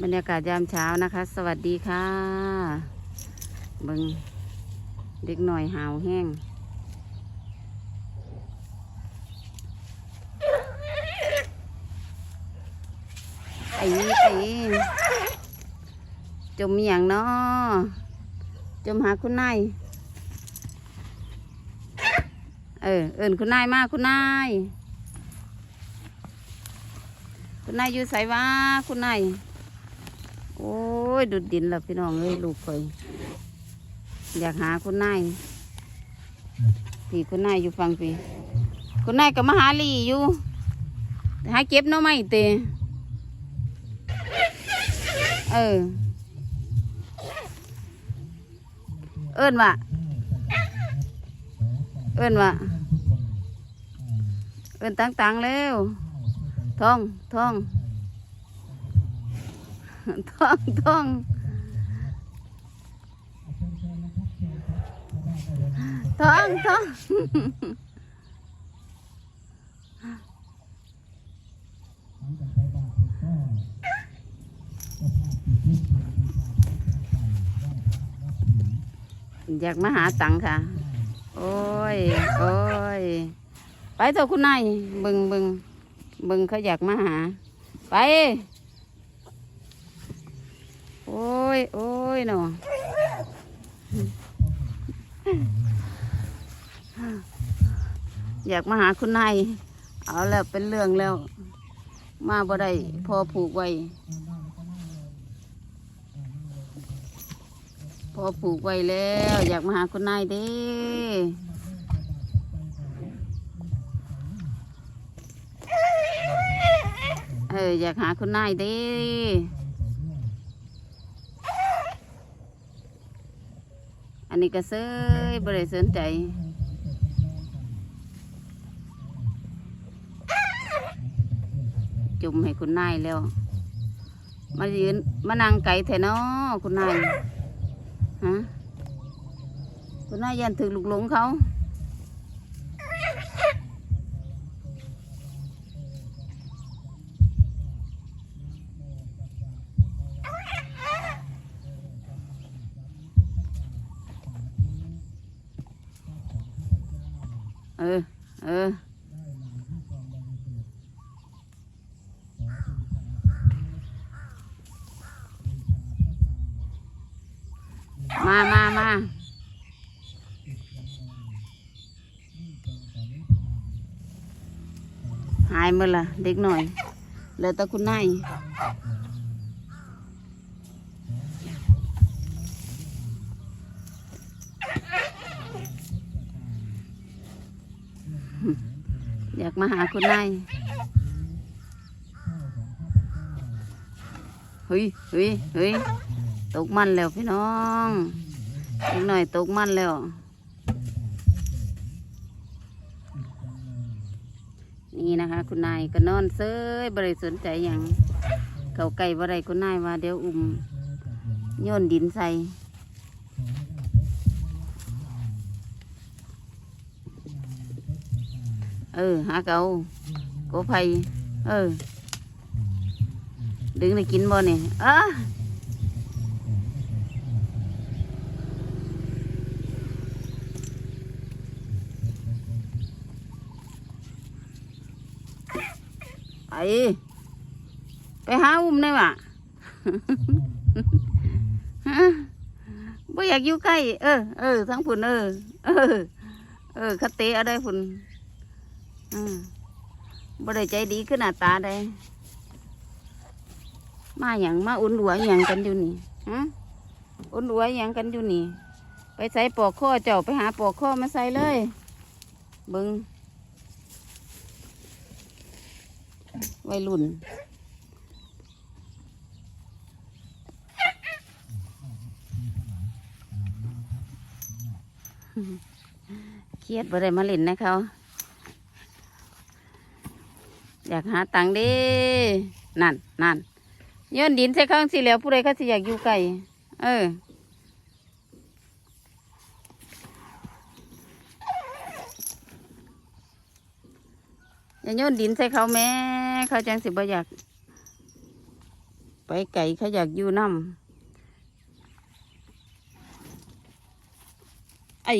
บรรยากาศยามเช้านะคะ สวัสดีค่ะเบิงเด็กหน่อยหาวแห้ง ไอ้ไอ้จมอหย่างเนาะจมหาคุณนาย เออ เอินคุณนายมากคุณนาย คุณนายอยู่ใส่วะคุณนาย โอ้ยดุดดินแล้วพี่น้องเอ้ยลูกเคยอยากหาคุณนายพี่คุณนายอยู่ฟังพี่คุณนายกับมหาลีอยู่หาเก็บน้อไม้เตะเออ เอิ้นว่ะเอิ้นว่ะเอิ้นตังๆแล้วท่องท่อง ท่องท่องท่องท่องอยากมาหาตังค่ะ โอ้ย โอ้ย ไปเถอะคุณนายเบึงเบึงเบึงเขาอยากมาหา ไป โอ้ย โอ้ยเนาะอยากมาหาคุณนาย เอาแล้วเป็นเรื่องแล้ว มาบ่ได้พอผูกไว้ พอผูกไว้แล้ว อยากมาหาคุณนายเด้เอออยากหาคุณนายเด้ อันนี้ก็เซยบริสนใจ จุ่มให้คุณนายแล้ว มายืนมานั่งไก่แถนอคุณนาย ฮะ คุณนายยันถึงลูกหลงเขา เออเออมามามาหา อยากมาหาคุณนายเฮ้ยเฮ้ยเฮ้ยตกมันแล้วพี่น้องอีกหน่อยตกมันแล้ว นี่นะคะ คุณนายก็นอนเซ้ยบริสนใจอย่างเขาไก่บริคุณนายว่าเดี๋ยวอุ่มโยนดินใส่ เออ หาเกาโกไผ่เออ ดึงได้กินบ่เนี่ยอะไปไปหาอุ้มได้ว่ะฮะบ่อยากอยู่ใกล้ เออ เออ ทั้งฝุ่นเออ เออ เออคาเตะอาได้ฝุ่น อืมบ่ได้ใจดีขึ้นหน้าตาได้มาอย่างมาอุ่นหัวอย่างกันอยู่นี่ฮะอุ่นหัวอย่างกันอยู่นี่ ไปใส่ปอกข้อเจ้าไปหาปอกข้อมาใส่เลยเบิงวัยรุ่นเครียดบ่ได้มาเล่นนะเขา อยากหาตังค์เดินั่นนั่นย้อนดินใส่ข้างสิแล้วผู้ใดเขาสิอยากอยู่ไกลเอออย่าโยนดินใส่เขาแม่เขาจังสิบ่อยาก ไปไปไก่เขาอยากอยู่น้ำไอ้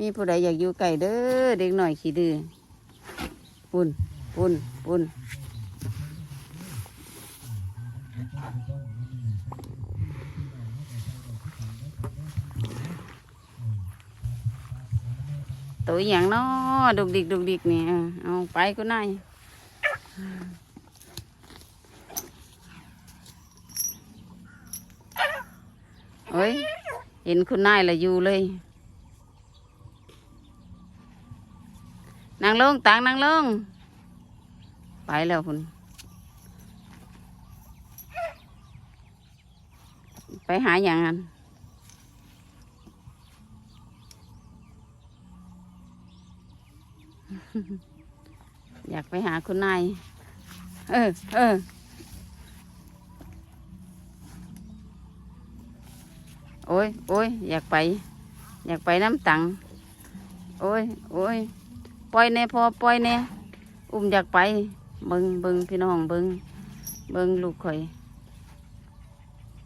มีผู้ใดอยากอยู่ไก่เด้อเด็กหน่อยขี้ดื้อปุ่นปุ่นปุ่นตัวอย่างเนาะดุกดิกดุกดิกเนี่ยเอาไปก็นายเฮ้ย เห็นคุณนายละอยู่เลย นางลงต่างนางลง ไปแล้วคุณไปหาอย่างนั้นอยากไปหาคุณนาย เออ เออ โอ้ย โอ้ย อยากไป อยากไปน้ำตัง โอ้ย โอ้ย ล่อยแน่พอปล่อยแน่อุ้มอยากไป เบิงเบิงพี่น้องเบิงเบิงลูกข่อย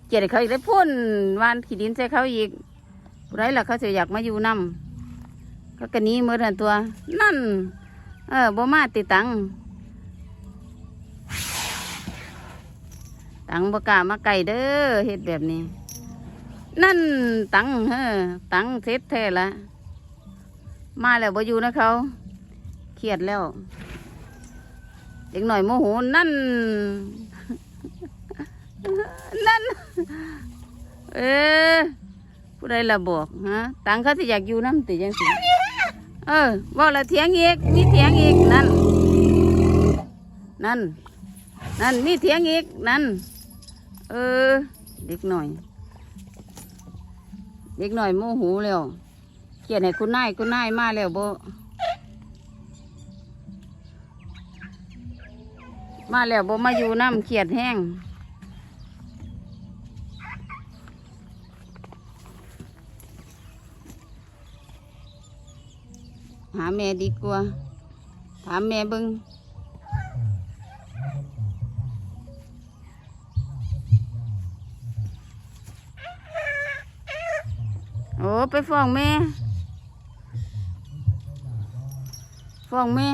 เกลียดเขาอีกได้พ่นวานขีดินใส่เขาอีกไรล่ะเขาจะอยากมาอยู่นำก็กระนี้มือนั่นตัว นั่น เออบ่มาติตังตังบกามาไก่เด้อเฮ็ดแบบนี้ นั่นตังเฮ้อตังเสร็จแท้ละมาแล้วบ่อยู่นะเขา เครียดแล้ว เด็กหน่อยโมโหนั่น นั่น เออผู้ใดละบอกฮะตังเขาสิอยากอยู่น้ำติจังสิเออว่าละเถียงอีกมีเถียงอีกนั่น นั่น นั่นมีเถียงอีกนั่น เออ เด็กหน่อย เด็กหน่อยโมโหแล้วเขียนให้คุณนายคุณนายมาแล้วโบ มาแล้วโบมาอยู่น้ำเขียดแห้งหาแม่ดีกว่า ถามแม่บิงโอ้ไปฟ้องแม่ฟ้องแม่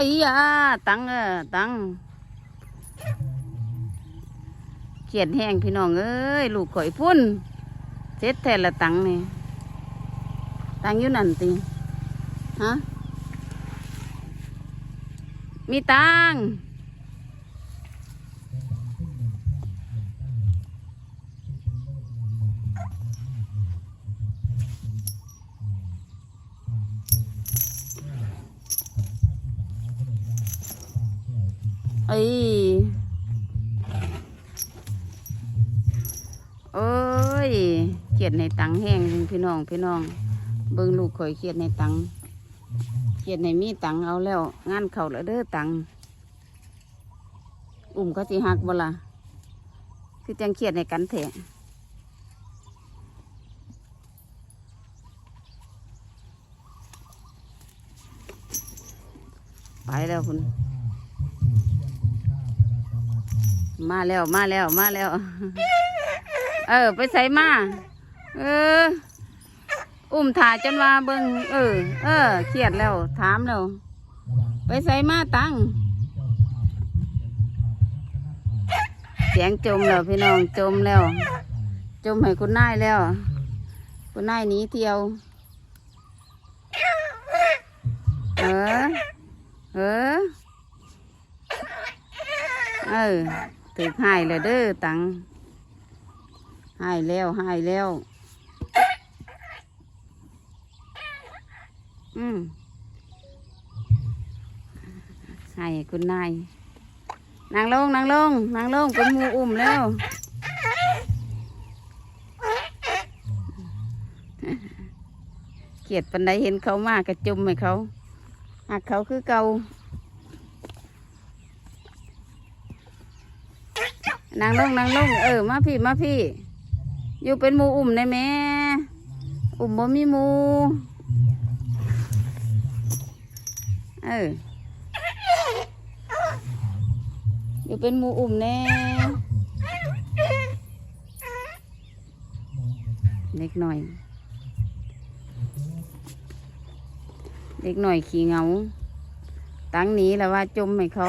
อ้ยาตังเออตังเขียนแห้งพี่น้องเอ้ยลูกข่อยพุ่นเจ็ดแทนละตังนี่ตังอยู่นั่นติฮะมีตัง เอ้ยโอ้ยเขียดในตังแห้งพี่น้องพี่น้อง เบิ่งลูกข่อยเขียดในตังเขียดในมีตังเอาแล้ว งานเขาแล้วเด้อตังอุ่มก็สิหักบ่ล่ะคือจังเขียดในกันแถะไปแล้วคุณ มาแล้วมาแล้วมาแล้ว เออ ไปใส่มา เออ อุ้มถ่าจนว่าเบิงเออ เออเครียดแล้ว ถามแล้ว ไปใส่มาตังเสียงจมแล้วพี่น้องจมแล้ว จมให้คุณนายแล้ว คุณนายหนีเที่ยว เออ เออ เออ ถึกหายแล้วเด้อตังหายแล้วหายแล้ว อืมให้คุณนายนางลงนางลงนางลงเป็นมูอุ้มแล้วเกียดปันไดเห็นเขามากกระจุมให้เขาหักเขาคือเก่า นางลงนางลงเออมาพี่มาพี่ อยู่เป็นหมูอุ่มได้ไหมอุ่มบ่มีหมู เอออยู่เป็นหมูอุ่มแน่เด็กหน่อยเด็กหน่อยขี้เหงา ตั้งหนี้แล้วว่าจมให้เขา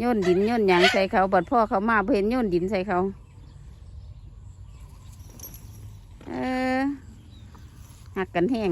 โยนดินโยนหยางใส่เขาบัดพ่อเขามาเพิ่นโยนดินใส่เขา เออหักกันแห้ง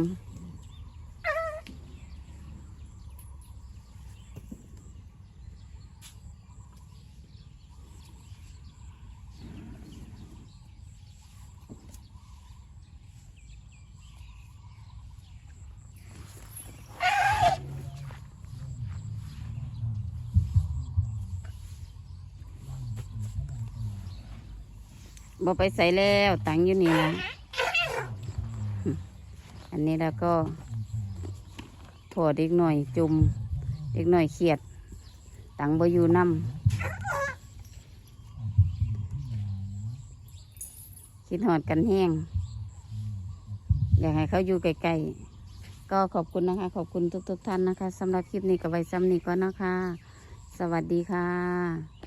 บ่ไปใส่แล้วตังอยู่นี่นะอันนี้แล้วก็พอเด็กหน่อยจุ่มเด็กหน่อยเครียด ตังบ่อยู่น้ำคิดหอดกันแห้ง อยากให้เขาอยู่ไกลๆก็ขอบคุณนะคะ ขอบคุณทุกๆท่านนะคะสำหรับคลิปนี้กับไว้ซ้ำนี้ก่อนนะคะ สวัสดีค่ะ